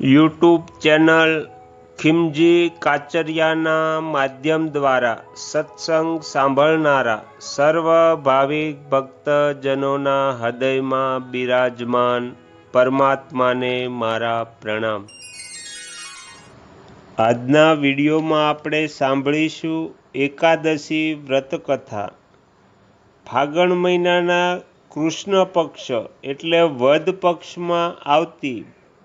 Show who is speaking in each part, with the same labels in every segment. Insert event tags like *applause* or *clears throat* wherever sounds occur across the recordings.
Speaker 1: YouTube channel ખિમજી કાચરિયાના માધ્યમ દ્વારા સત્સંગ સાંભળનારા સર્વ ભાવિક ભક્તજનોના હૃદયમાં બિરાજમાન પરમાત્માને મારા પ્રણામ. આજના વિડીયોમાં આપણે સાંભળીશું એકાદશી વ્રતકથા. ફાગણ મહિનાના કૃષ્ણ પક્ષ એટલે વદ પક્ષમાં આવતી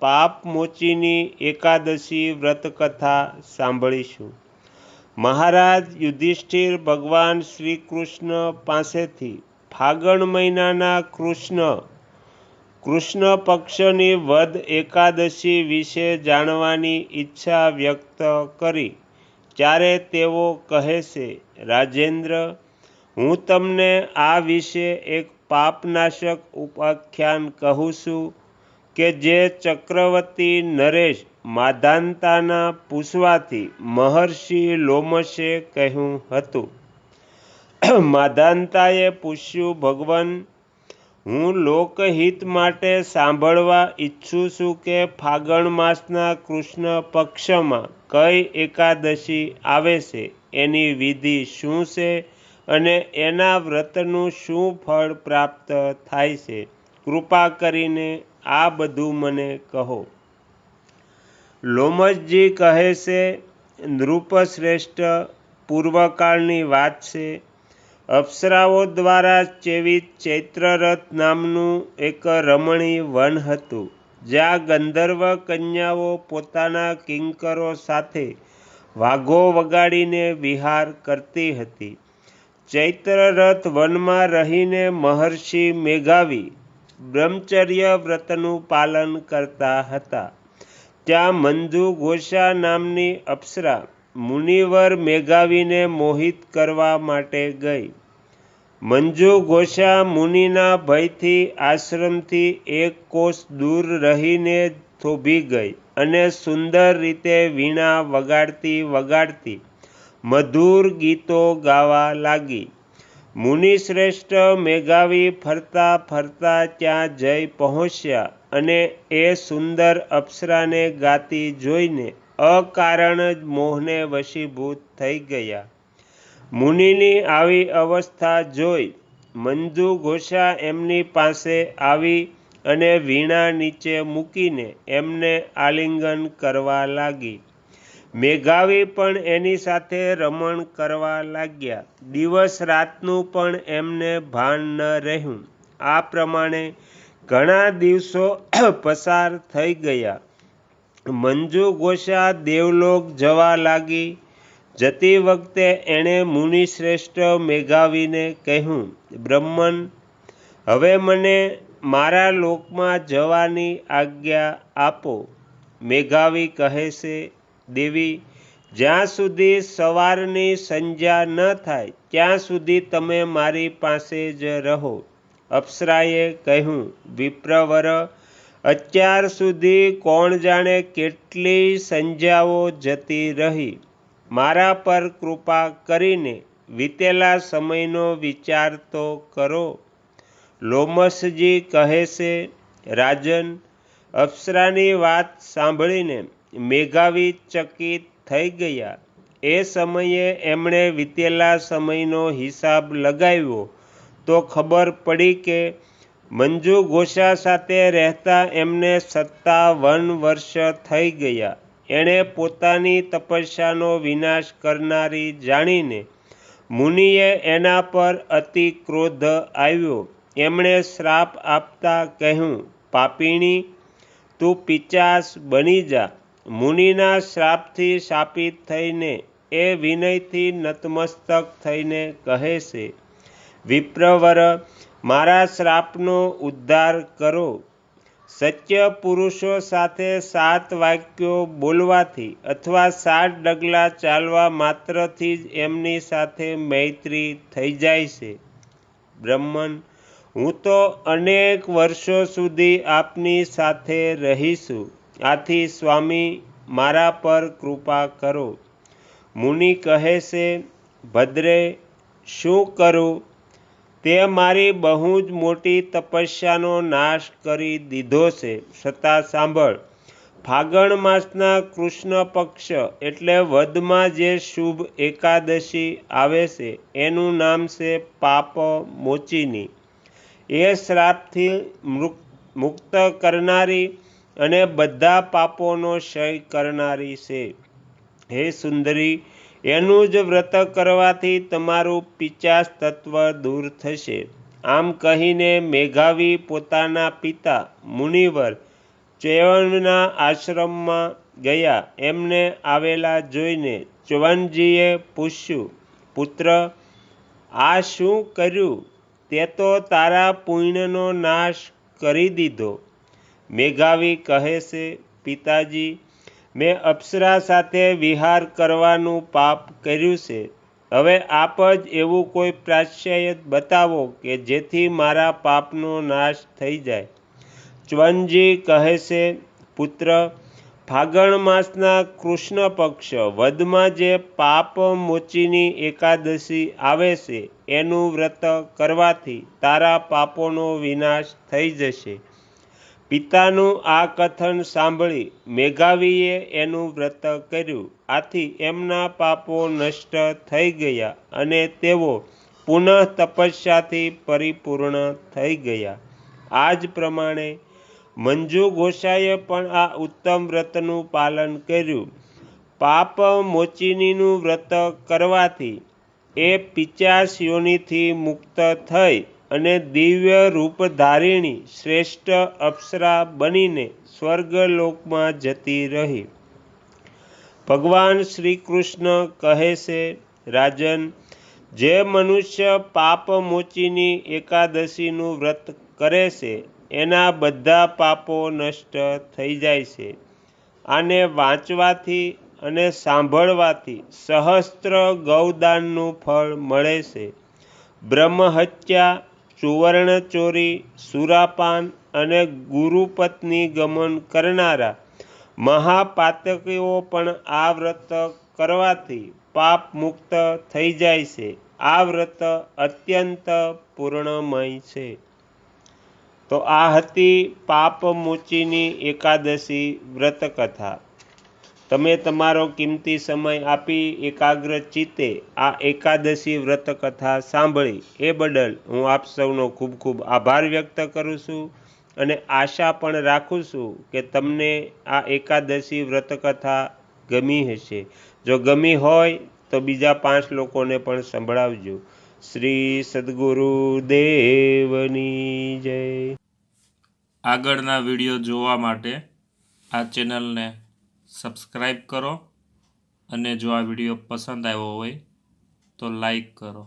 Speaker 1: પાપ મોચીની એકાદશી વ્રતકથા સાંભળીશું. મહારાજ યુધિષ્ઠિર ભગવાન શ્રી કૃષ્ણ પાસેથી ફાગણ મહિનાના કૃષ્ણ કૃષ્ણ પક્ષની વધ એકાદશી વિશે જાણવાની ઈચ્છા વ્યક્ત કરી ત્યારે તેઓ કહે છે, રાજેન્દ્ર, હું તમને આ વિશે એક પાપનાશક ઉપાખ્યાન કહું છું. કે જે ચક્રવર્તી નરેશ માધાનતાના પૂછવાથી મહર્ષિ લોમશે કહ્યું હતું. માધાનતાએ પૂછ્યું, ભગવાન, હું લોકહિત માટે સાંભળવા ઈચ્છું છું કે ફાગણ માસના કૃષ્ણ પક્ષમાં કઈ એકાદશી આવે છે? એની વિધિ શું છે? અને એના વ્રતનું શું ફળ પ્રાપ્ત થાય છે? કૃપા કરીને આ બધું મને કહો. લોમસજી કહે છે, નૃપશ્રેષ્ઠ પૂર્વકાળની વાત છે. અપ્સરાઓ દ્વારા ચેવિત ચૈત્રરથ નામનું એક રમણીય વન હતું, જ્યાં ગંધર્વ કન્યાઓ પોતાના કિંકરો સાથે વાઘો વગાડીને વિહાર કરતી હતી. ચૈત્રરથ વનમાં રહીને મહર્ષિ મેઘાવી બ્રહ્મચર્ય વ્રતનું પાલન કરતા હતા. ત્યાં મંજુ ઘોષા નામની અપ્સરા મુનિવર મેઘાવીને મોહિત કરવા માટે ગઈ. મંજુ ઘોષા મુનિના ભયથી આશ્રમથી એક કોષ દૂર રહીને થોભી ગઈ અને સુંદર રીતે વીણા વગાડતી વગાડતી મધુર ગીતો ગાવા લાગી. મુનિશ્રેષ્ઠ મેઘાવી ફરતા ફરતા ત્યાં જઈ પહોંચ્યા અને એ સુંદર અપ્સરાને ગાતી જોઈને અકારણ જ મોહને વશીભૂત થઈ ગયા. મુનિની આવી અવસ્થા જોઈ મંજુ ઘોષા એમની પાસે આવી અને વીણા નીચે મૂકીને એમને આલિંગન કરવા લાગી. મેઘાવી પણ એની સાથે રમણ કરવા લાગ્યા. દિવસ રાતનું પણ એમને ભાન ન રહ્યું. આ પ્રમાણે ઘણા દિવસો *clears throat* પસાર થઈ ગયા. મંજુ ઘોષા દેવલોક જવા લાગી. જતી વખતે એણે મુનિશ્રેષ્ઠ મેઘાવીને કહ્યું, બ્રહ્મન, હવે મને મારા લોકમાં જવાની આજ્ઞા આપો. મેઘાવી કહે છે દેવી, જ્યાં સુધી સવારની સંજ્ઞા ન થાય, ત્યાં સુધી તમે મારી પાસે જ રહો. અપ્સરાએ કહ્યું, વિપ્રવર, અત્યાર સુધી કોણ જાણે કેટલી સંજ્યાઓ જતી રહી? મારા પર કૃપા કરીને વીતેલા સમયનો વિચાર તો કરો. લોમસજી કહે છે, રાજન, અપ્સરાની વાત સાંભળીને મેઘાવી ચકિત થઈ ગયા. એ સમયે એમણે વીતેલા સમયનો હિસાબ લગાવ્યો તો ખબર પડી કે મંજુ ઘોષા સાથે રહેતા એમને સત્તાવન વર્ષ થઈ ગયા. એણે પોતાની તપસ્યાનો વિનાશ કરનારી જાણીને મુનિએ એના પર અતિ ક્રોધ આવ્યો. એમણે શ્રાપ આપતા કહ્યું, પાપીણી, તું પિચાસ બની જા. મુનિના શ્રાપથી શાપિત થઈને એ વિનયથી નતમસ્તક થઈને કહે છે, વિપ્રવર, મારા શ્રાપનો ઉદ્ધાર કરો. સત્ય પુરુષો સાથે સાત વાક્યો બોલવાથી અથવા સાત ડગલા ચાલવા માત્રથી જ એમની સાથે મૈત્રી થઈ જાય છે. બ્રહ્મન, હું તો અનેક વર્ષો સુધી આપની સાથે રહીશું. આથી સ્વામી, મારા પર કૃપા કરો. મુનિ કહે છે, ભદ્રે, શું કરું? તે મારી બહુ જ મોટી તપસ્યાનો નાશ કરી દીધો છે. છતાં સાંભળ. ફાગણ માસના કૃષ્ણ પક્ષ એટલે વદમાં જે શુભ એકાદશી આવે છે, એનું નામ છે પાપ મોચીની. એ શ્રાપથી મુક્ત કરનારી અને બધા પાપોનો ક્ષય કરનારી છે. હે સુંદરી, એનું જ વ્રત કરવાથી તમારું પિચાસ તત્વ દૂર થશે. આમ કહીને મેઘાવી પોતાના પિતા, મુનિવર ચ્યવનના આશ્રમમાં ગયા. એમને આવેલા જોઈને ચવનજીએ પૂછ્યું, પુત્ર, આ શું કર્યું? તે તો તારા પુણ્યનો નાશ કરી દીધો. મેઘાવી કહે છે, પિતાજી, મેં અપ્સરા સાથે વિહાર કરવાનું પાપ કર્યું છે. હવે આપ જ એવું કોઈ પ્રાશ્ચય બતાવો કે જેથી મારા પાપનો નાશ થઈ જાય. ચ્વનજી કહે છે, પુત્ર, ફાગણ માસના કૃષ્ણ પક્ષ વધમાં જે પાપ મોચીની એકાદશી આવે છે, એનું વ્રત કરવાથી તારા પાપોનો વિનાશ થઈ જશે. પિતાનું આ કથન સાંભળી મેઘાવીએ એનું વ્રત કર્યું. આથી એમના પાપો નષ્ટ થઈ ગયા અને તેઓ પુનઃ તપસ્યાથી પરિપૂર્ણ થઈ ગયા. આ જ પ્રમાણે મંજુ ગોસાઈએ પણ આ ઉત્તમ વ્રતનું પાલન કર્યું. પાપ મોચિનીનું વ્રત કરવાથી એ પિચાસ યોનિથી મુક્ત થઈ અને દિવ્ય રૂપધારિણી શ્રેષ્ઠ અપ્સરા બનીને સ્વર્ગલોકમાં જતી રહી. ભગવાન શ્રી કૃષ્ણ કહે છે, રાજન, જે મનુષ્ય પાપ મોચીની એકાદશીનું વ્રત કરે છે, એના બધા પાપો નષ્ટ થઈ જાય છે. આને વાંચવાથી અને સાંભળવાથી સહસ્ત્ર ગૌદાનનું ફળ મળે છે. બ્રહ્મહત્યા સુવર્ણચોરી સુરાપાન અને ગુરુપત્ની ગમન કરનારા મહાપાતકીઓ પણ આ વ્રત કરવાથી પાપ મુક્ત થઈ જાય છે. આ વ્રત અત્યંત પૂર્ણમય છે. તો આ હતી પાપમોચીની એકાદશી વ્રતકથા. તમે તમારો કિંમતી સમય આપી એકાગ્ર ચિત્તે આ એકાદશી વ્રત કથા સાંભળી. એ બદલ હું આપ સૌનો ખૂબ ખૂબ આભાર વ્યક્ત કરું છું અને આશા પણ રાખું છું કે તમને આ એકાદશી વ્રતકથા ગમી હશે. જો ગમી હોય તો બીજા પાંચ લોકોને પણ સંભળાવજો. શ્રી સદગુરુ દેવની જય.
Speaker 2: આગળના વીડિયો જોવા માટે આ ચેનલને સબસ્ક્રાઈબ કરો અને જો આ વીડિયો પસંદ આવ્યો હોય તો લાઈક કરો.